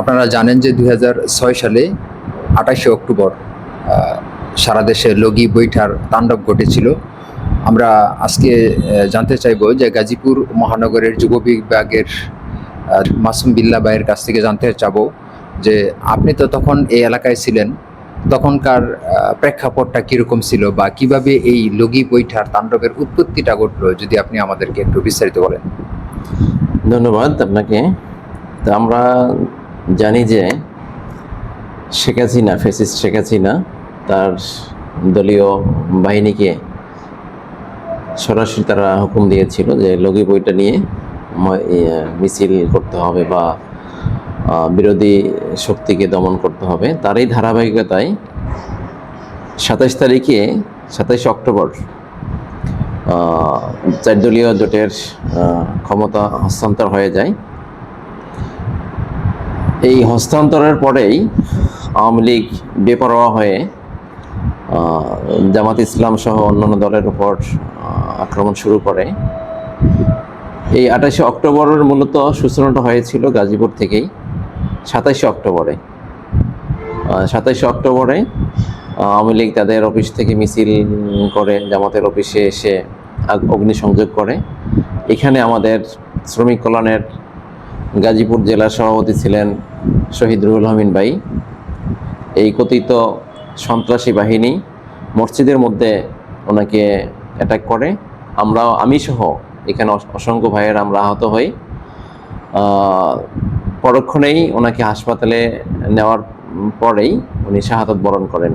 আপনারা জানেন যে দুই হাজার ছয় সালে আঠাশে অক্টোবর সারা দেশে লগি বৈঠার তাণ্ডব ঘটেছিল। আমরা আজকে জানতে চাইব যে গাজীপুর মহানগরের যুব বিভাগের মাসুম বিল্লা ভাইয়ের কাছ থেকে জানতে চাবো যে আপনি তো তখন এই এলাকায় ছিলেন, তখনকার প্রেক্ষাপটটা কীরকম ছিল বা কীভাবে এই লগি বৈঠার তাণ্ডবের উৎপত্তিটা ঘটলো, যদি আপনি আমাদেরকে একটু বিস্তারিত বলেন। ধন্যবাদ আপনাকে। তো আমরা জানি যে শেখ হাসিনা ফেসিস্ট শেখ হাসিনা তার দলীয় বাহিনীকে সরাসরি তারা হুকুম দিয়েছিল যে লগি বইটা নিয়ে মিছিল করতে হবে বা বিরোধী শক্তিকে দমন করতে হবে। তারই ধারাবাহিকতায় সাতাশ তারিখে সাতাইশে অক্টোবর আহ, চার দলীয় জোটের ক্ষমতা হস্তান্তর হয়ে যায়। এই হস্তান্তরের পরেই আওয়ামী লীগ বেপরোয়া হয়ে জামাত ইসলাম সহ অন্যান্য দলের উপর আক্রমণ শুরু করে। এই আঠাশে অক্টোবরের মূলত সূচনাটা হয়েছিল গাজীপুর থেকেই, সাতাশে অক্টোবরে। সাতাশে অক্টোবরে আওয়ামী লীগ তাদের অফিস থেকে মিছিল করে, জামাতের অফিসে এসে অগ্নিসংযোগ করে। এখানে আমাদের শ্রমিক কল্যাণের গাজীপুর জেলা সভাপতি ছিলেন শহীদ রুহুল আমিন ভাই। এই কথিত সন্ত্রাসী বাহিনী মসজিদের মধ্যে ওনাকে অ্যাটাক করে। আমরা আমি সহ এখানে অস- অসংখ্য ভাইয়ের আমরা আহত হই। পরক্ষণেই ওনাকে হাসপাতালে নেওয়ার পরেই উনি শাহাদত বরণ করেন।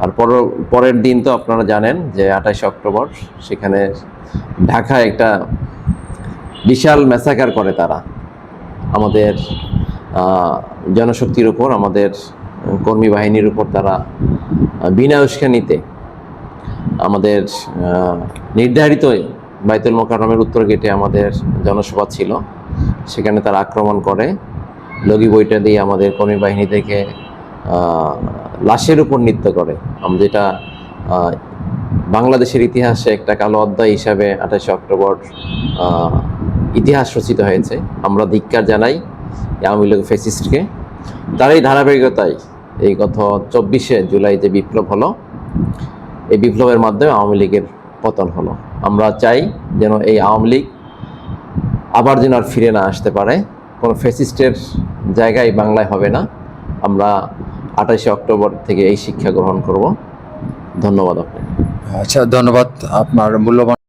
আর পর, পরের দিন তো আপনারা জানেন যে আঠাশে অক্টোবর সেখানে ঢাকায় একটা বিশাল ম্যাসাকার করে তারা। আমাদের জনশক্তির উপর, আমাদের কর্মী বাহিনীর উপর তারা বিনা উস্কানিতে আমাদের নির্ধারিত বাইতুল মোকারমের উত্তর গেটে আমাদের জনসভা ছিল। সেখানে তারা আক্রমণ করে। লগি বইটা দিয়ে আমাদের কর্মী বাহিনী থেকে লাশের উপর নৃত্য করে। যেটা বাংলাদেশের ইতিহাসে একটা কালো অধ্যায় হিসাবে আঠাশে অক্টোবর ইতিহাস রচিত হয়েছে। আমরা ধিক্কার জানাই আওয়ামী লীগ ফেসিস্টকে তার এই ধারাবাহিকতায় এই গত চব্বিশে জুলাই যে বিপ্লব হলো, এই বিপ্লবের মাধ্যমে আওয়ামী লীগের পতন হলো। আমরা চাই যেন এই আওয়ামী লীগ আবার যেন আর ফিরে না আসতে পারে। কোনো ফেসিস্টের জায়গায় বাংলায় হবে না। আমরা আঠাশে অক্টোবর থেকে এই শিক্ষা গ্রহণ করব। ধন্যবাদ আপনাকে। আচ্ছা ধন্যবাদ আপনার মূল্যবান